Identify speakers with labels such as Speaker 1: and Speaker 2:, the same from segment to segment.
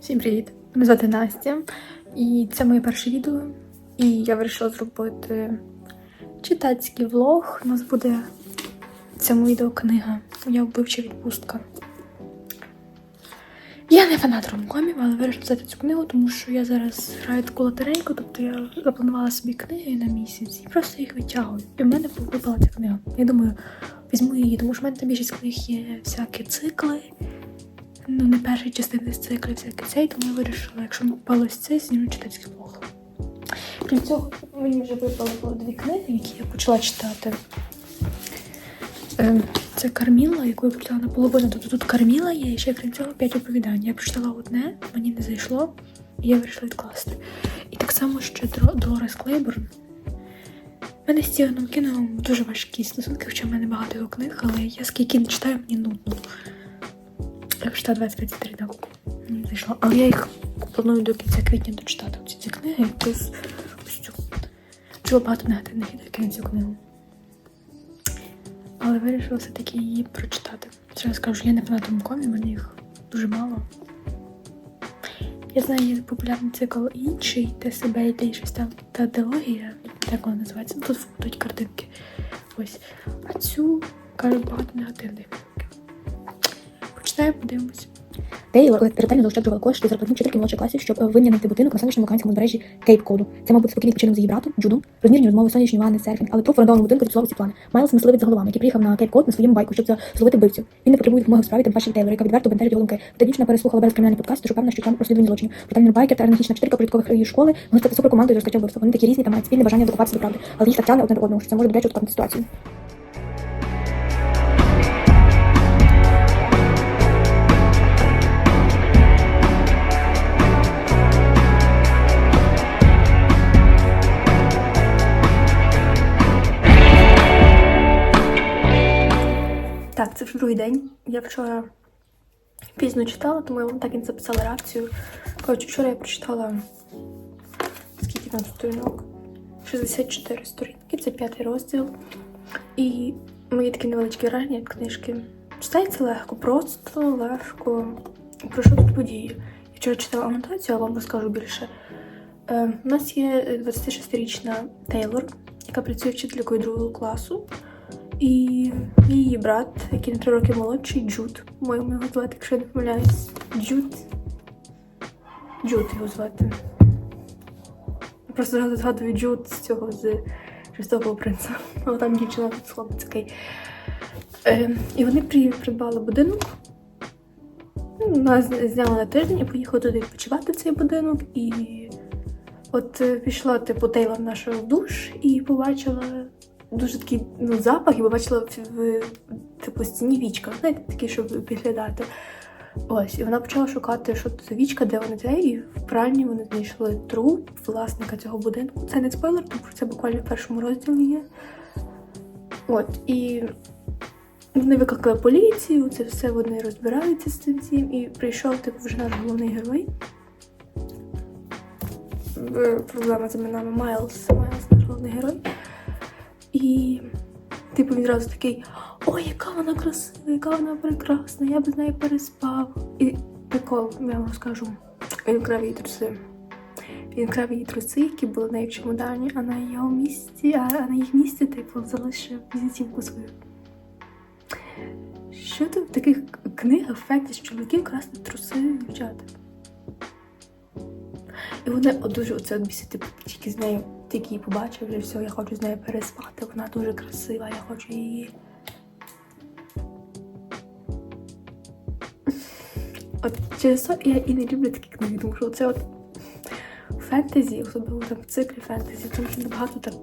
Speaker 1: Всім привіт! Мене звати Настя, і це моє перше відео. І я вирішила зробити читацький влог. У нас буде в цьому відео книга Моя вбивча відпустка. Я не фанат ромкомів, але вирішила взяти цю книгу, тому що я зараз граю таку лотерейку, тобто я запланувала собі книги на місяць і просто їх витягую. І в мене випала ця книга. Я думаю, візьму її, тому що в мене там більшість книг є всякі цикли. Ну, не першої частини з циклів, всякий цей, тому я вирішила, якщо мені попалось це, зніму читацький блог. Крім цього, мені вже випало дві книги, які я почала читати. Ем, Це Карміла, яку я прочитала наполовину. Тобто тут Карміла є, і ще крім цього п'ять оповідань. Я прочитала одне, мені не зайшло, і я вирішила відкласти. І так само ще Долорес Клейборн. У мене з Стівеном Кінгом дуже важкі стосунки, хоча в мене багато його книг, але я скільки не читаю, мені нудно. Я прочитала 23 так. Мені зайшло. Але я їх планую до кінця квітня дочитати. Ці, ці книги, плюс ось цю. Чула багато негативних відгуків на цю книгу. Але вирішила все-таки її прочитати. Ще раз кажу, я не фанатом комі, мені їх дуже мало. Я знаю, є популярний цикл інший, де себе йде щось там та теологія, як вона називається. Ну, Тут будуть картинки. Ось. А цю кажуть багато негативних Почитаю, подивимось.
Speaker 2: Тейлор ретельно заощаджувала кошти зарплатні вчительки молодших класів, щоб винаймити будинок на сонячному океанському узбережжі Кейп Коду. Це, мав бути спокійний відпочинок з її братом, Джудом, розмірні розмови, сонячні ванни, серфінг, але труп в орендованому будинку зіпсував усі плани. Майлз мисливець за головами, який приїхав на Кейп Код на своєму байку, щоб зловити вбивцю. Він не потребує допомоги в справі, тим паче від Тейлора, яка відверто бентежить його думки. Та дівчина переслухала весь кримінальний подкаст, тож упевнена, що там розслідування злочинів. Брутальний байкер та енергічна вчителька порядкових її школи могли стати суперкомандою з розкриття вбивства. Вони такі різні та мають спільне бажання докопатися до правди, але їх так тягне одне до одного, що це може добряче ситуацію.
Speaker 1: Другий день. Я вчора пізно читала, тому я вам так і не записала реакцію. Коротше, вчора я прочитала скільки там сторінок? 64 сторінки, це п'ятий розділ. І мої такі невеличкі враження від книжки. Читається легко, просто легко. Про що тут події? Я вчора читала анотацію, а вам розкажу більше. Е, у нас є 26-річна Тейлор, яка працює вчителькою другого класу. І її брат, який на три роки молодший, Джуд. По-моєму його звати, якщо я не помиляюсь. Джуд. Джуд його звати. Я Просто згадую Джуд з цього з шестого принца. Але там дівчина тут хлопець такий. Е, і вони при- придбали будинок. Ну, Нас зняли на тиждень і поїхали туди відпочивати в цей будинок. І от е, пішла, типу, Тейлор наша в душ і побачила дуже такий ну, запах, і побачила в, типу стіні вічка. Знаєте, такі, щоб підглядати. Ось, і вона почала шукати, що це вічка, де вони це, і в пральні вони знайшли труп власника цього будинку. Це не спойлер, тому що це буквально в першому розділі є. От, і вони викликали поліцію, це все вони розбираються з цим всім, і прийшов типу вже наш головний герой. Проблема з іменами Майлз, Майлз наш головний герой. І типу він зразу такий: Ой, яка вона красива, яка вона прекрасна, я б з нею переспав. І прикол, я вам розкажу. Він крав її труси. Він крав її труси, які були в неї в чемодані, а на його місці, а на їх місці, типу, залишив візитівку свою. Що ти в таких книгах фекті з чоловіків красти труси дівчата? І вони дуже оце от типу, тільки з нею, тільки її побачив, вже все, я хочу з нею переспати, вона дуже красива, я хочу її. От через це я і не люблю такі книги, тому що це от фентезі, особливо там в циклі фентезі, там ще набагато так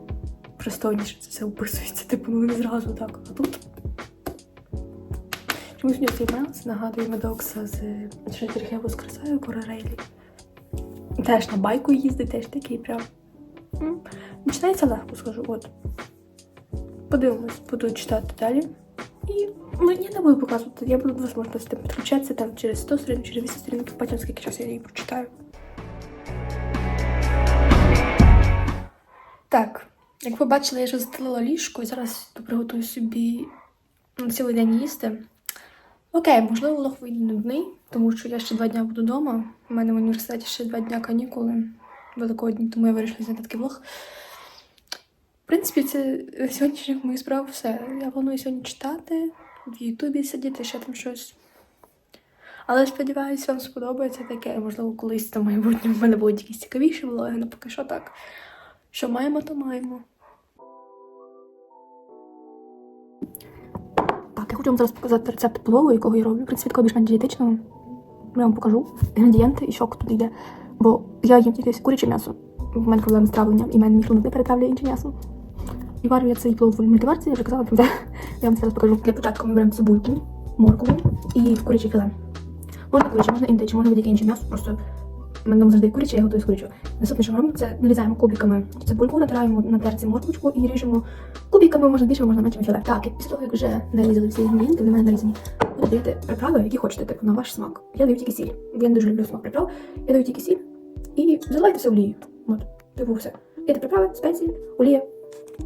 Speaker 1: пристойніше це все описується, типу, ну не зразу так. А тут чомусь мені цей Мелс нагадує Медокса з Шентерхе воскресаю Рейлі. Теж на байку їздить, теж такий прям. М, Починається легко, скажу. От. Подивимось, буду читати далі. І я не буду показувати, я буду можливо підключатися там через 100 сторінок, через 200 сторінок, потім скільки часу я її прочитаю. Так, як ви бачили, я вже застелила ліжко і зараз приготую собі на цілий день їсти. Окей, можливо, влог вийде нудний, тому що я ще два дня буду вдома. У мене в університеті ще два дня канікули великодні, тому я вирішила зняти такий влог. В принципі, це сьогоднішніх моїх справ все. Я планую сьогодні читати, в Ютубі сидіти, ще там щось. Але сподіваюся, вам сподобається таке. Можливо, колись там в майбутньому в мене будуть якісь цікавіші влоги, але поки що так. Що маємо, то маємо. Так, я хочу вам зараз показати рецепт плову, якого я роблю. В принципі, такого більш-менш дієтичного. Я вам покажу інгредієнти і що туди йде. Бо я їм тільки куряче м'ясо. У мене проблеми з травленням, і мене шлунок не перетравлює інше м'ясо. І варю я цей плов в мультиварці, я вже казала, правда? Я вам зараз покажу. Для початку ми беремо цибульку, моркву і куряче філе. Можна куряче, можна індиче, можна будь-яке інше м'ясо, просто в мене завжди куряче, я готую з курячого. Наступне, що ми робимо, це нарізаємо кубиками цибульку, натираємо на терці морквочку і ріжемо кубиками, можна більше, можна менше філе. Так, і після того, як вже нарізали всі інгредієнти, вони мене нарізані, ви додаєте приправи, які хочете, типу, на ваш смак. Я даю тільки сіль. Я не дуже люблю смак приправ. Я даю тільки сіль і заливайте все олією. От, типу все. Даєте приправи, спеції, олія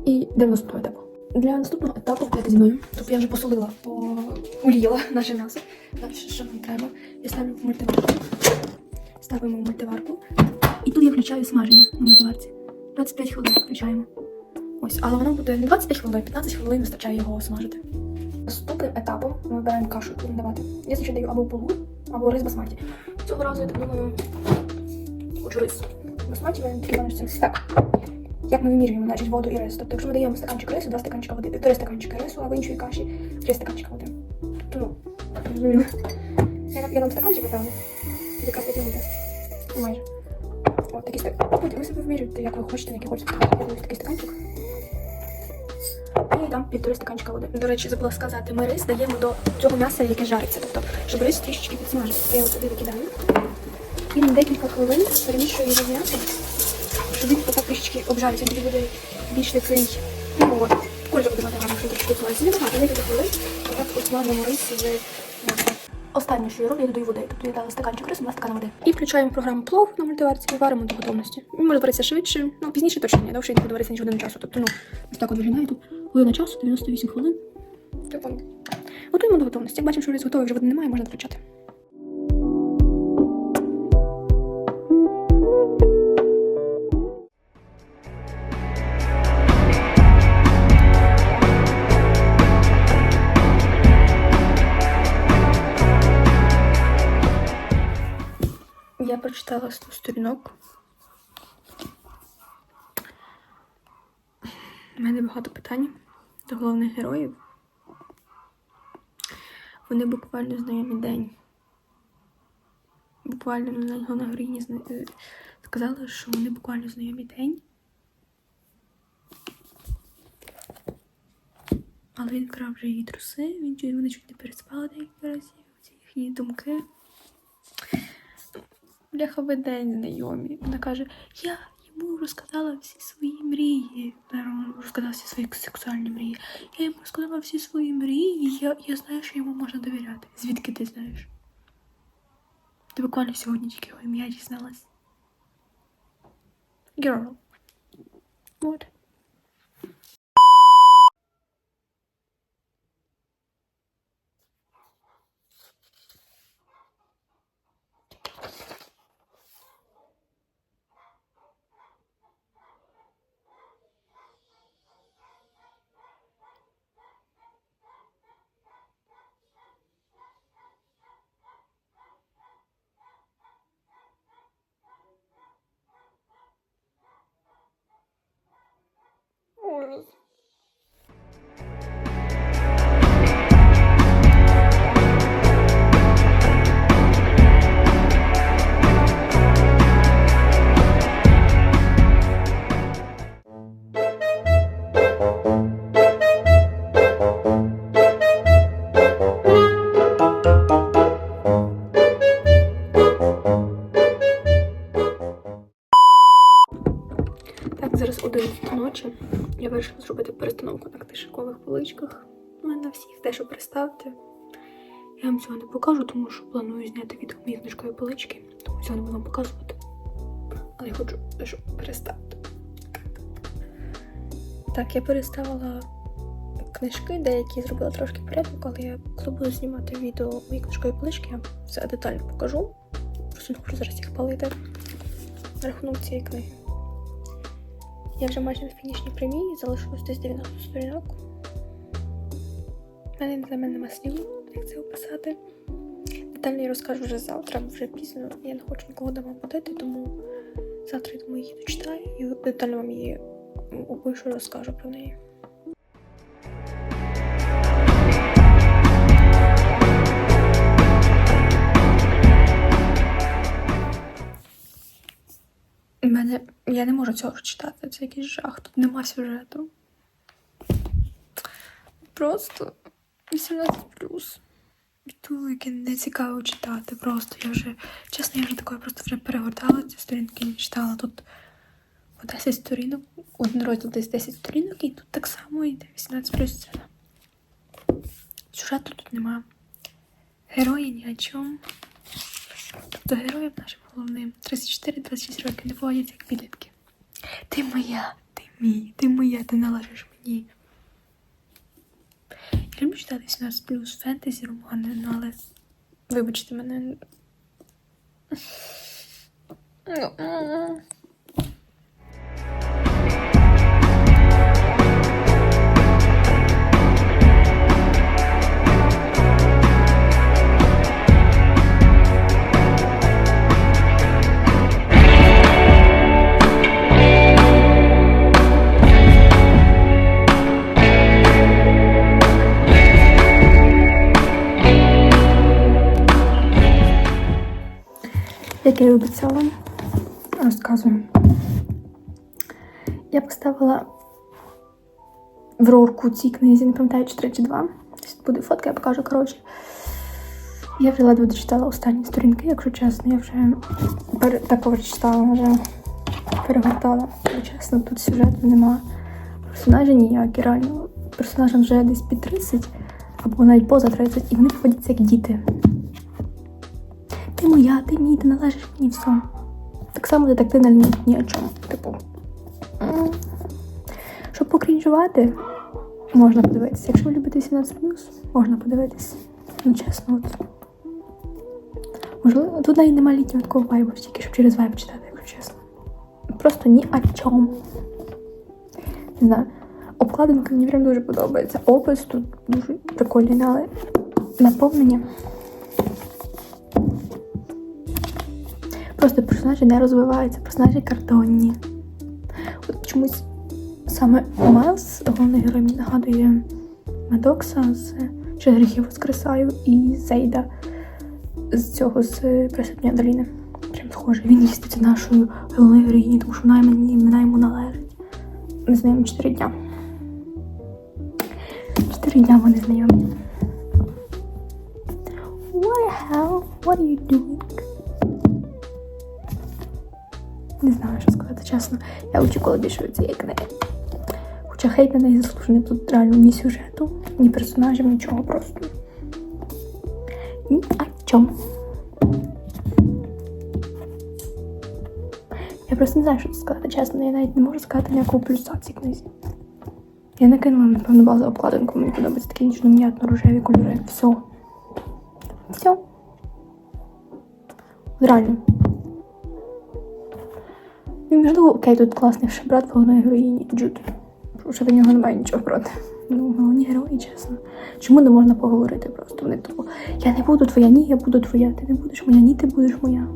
Speaker 1: і 90 етапу. Для наступного етапу дайте зі мною. Тобто я вже посолила, пооліяла наше м'ясо. Далі що нам треба? Я ставлю в мультиварку. Ставимо в мультиварку. І тут я включаю смаження на мультиварці. 25 хвилин включаємо. Ось, але воно буде не 25 хвилин, 15 хвилин вистачає його смажити. Наступним етапом ми вибираємо кашу, яку давати. Я даю або булгур, або рис басматі. Цього разу я так думаю, хочу рис. Басматі він такий так. Як ми вимірюємо, значить, воду і рис. Тобто, якщо ми даємо стаканчик рису, два стаканчика води, три стаканчика рису, а в іншої каші три стаканчика води. Тобто, ну. Я, я дам стаканчик, напевно. І яка потім буде. Майже. От такий стаканчик. Ви себе вимірюєте, як ви хочете, який хочете. Я даю такий стаканчик. І дам півтори стаканчика води. До речі, забула сказати, ми рис даємо до цього м'яса, яке жариться. Тобто, щоб рис трішечки підсмажився. Я його туди викидаю. І на декілька хвилин перемішую його з м'ясом, щоб він отак трішечки обжарився, тоді буде більш такий, ну, от, кольор буде мати гарно, що трішки смажиться. Небагато, декілька хвилин, отак посмажимо рис з. Останнє, що я роблю, я додаю води. Тобто я дала стаканчик рису, два стакани води. І включаємо програму плов на мультиварці і варимо до готовності. Він може варитися швидше, ну пізніше точно ні, довше він буде варитися ніж годину часу. Тобто, ну, ось так от виглядає тут. Година часу, 98 хвилин. Тобто, готуємо до готовності. Як бачимо, що рис готовий, вже води немає, можна включати. Прочитала 100 сторінок. У мене багато питань до головних героїв. Вони буквально знайомі день. Буквально на головна героїні е, що вони буквально знайомі день. Але він крав вже її труси, він вони чуть не переспали декілька разів. Ці їхні думки. Бляха ви день знайомі. Вона каже: Я йому розказала всі свої мрії. Я розказала всі свої сексуальні мрії. Я йому розказала всі свої мрії. Я, я знаю, що йому можна довіряти. Звідки ти знаєш? Ти буквально сьогодні тільки його ім'я дізналась. Girl. От. görüşürüz. Вирішила зробити перестановку на книжкових поличках. У мене на всіх дещо представити. Я вам цього не покажу, тому що планую зняти відео моєї книжкової полички, тому цього не буду вам показувати. Але я хочу дещо переставити. Так, я переставила книжки, деякі зробила трошки порядок, але я коли буду знімати відео моєї книжкової полички, я все детально покажу. Просто не хочу зараз їх палити. Рахунок цієї книги. Я вже майже на фінішній прямій, залишилось десь 90 сторінок. У мене для мене нема слів, як це описати. Детально я розкажу вже завтра, вже пізно. Я не хочу нікого дома будити, тому завтра я думаю, її дочитаю і детально вам її опишу, розкажу про неї. Мене я не можу цього читати, це якийсь жах, тут нема сюжету. Просто 18 плюс. І не цікаво читати. Просто я вже, чесно, я вже такое просто вже перегортала ці сторінки, не читала. Тут по 10 сторінок, один розділ десь 10 сторінок, і тут так само йде 18 плюс. Сюжету тут нема. Герої ні о чому. Тобто героїв нашим головним 34-26 років не поводять як підлітки. Ти моя, ти мій, ти моя, ти належиш мені. Я люблю читати 18 плюс фентезі романи, ну але вибачте мене. Обіцяла, розказую. Я поставила в рорку цій книзі, не пам'ятаю, чи 3 чи 2. Тут буде фотка, я покажу, коротше. Я вже ледве дочитала останні сторінки, якщо чесно, я вже пере... такого читала, вже перегортала. Якщо чесно, тут сюжету нема. Персонажі ніякі, реально. Персонажам вже десь під 30 або навіть поза 30, і вони поводяться як діти. Ти моя, ти мій, ти належиш мені все. Так само детективна лінія ні о чому. Типу. Щоб покрінжувати, можна подивитися. Якщо ви любите 18 можна подивитися. Ну, чесно, от. Можливо, тут навіть немає літнього такого вайбу, тільки щоб через вайб читати, якщо чесно. Просто ні о чому. Не знаю. Обкладинка мені прям дуже подобається. Опис тут дуже прикольний, але наповнення. Просто персонажі не розвиваються, персонажі картонні. От чомусь саме Майлз, головний герой, мені нагадує Медокса з «Чи гріхів воскресаю і Зейда з цього з Присутня доліни. Прям схоже. Він їздить нашою головною героїнею, тому що вона мені вона йому належить. Ми з ним 4 дня. 4 дня вони знайомі. What the hell? What are you doing? Не знаю, що сказати чесно. Я очікувала більше від цієї книги. Хоча хейт на неї заслужений тут реально ні сюжету, ні персонажів, нічого просто. Ні о чому. Я просто не знаю, що сказати. Чесно, я навіть не можу сказати ніякого плюса цій книзі. Я накинула, напевно, базу обкладинку. Мені подобається такі нічно-м'ятно рожеві кольори. Все. Все. Реально. І можливо, окей, тут класний ще брат головної героїні Джуд. Тому що до нього немає нічого проти. Ну, головні герої, чесно. Чому не можна поговорити просто? Вони тупо. Я не буду твоя, ні, я буду твоя. Ти не будеш моя, ні, ти будеш моя.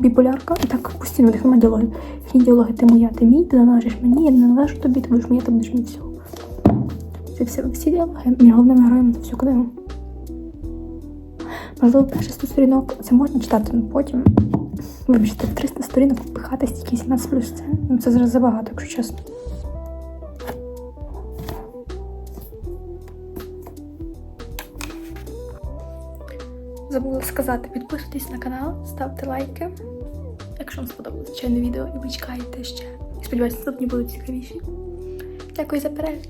Speaker 1: Біполярка. І так постійно в них немає діалогів. Їхні діалоги, ти моя, ти мій, ти належиш мені, я не належу тобі, ти будеш моя, ти будеш мій все. Це всі, всі діалоги між головними героями за всю книгу. Можливо, перший 100 сторінок це можна читати, але потім. Вибачте, 300 сторінок впихати стільки 17 плюс це, ну, це зараз забагато, якщо чесно. Забула сказати, підписуйтесь на канал, ставте лайки. Якщо вам сподобалось звичайне відео і ви чекаєте ще. І сподіваюся, наступні будуть цікавіші. Дякую за перегляд.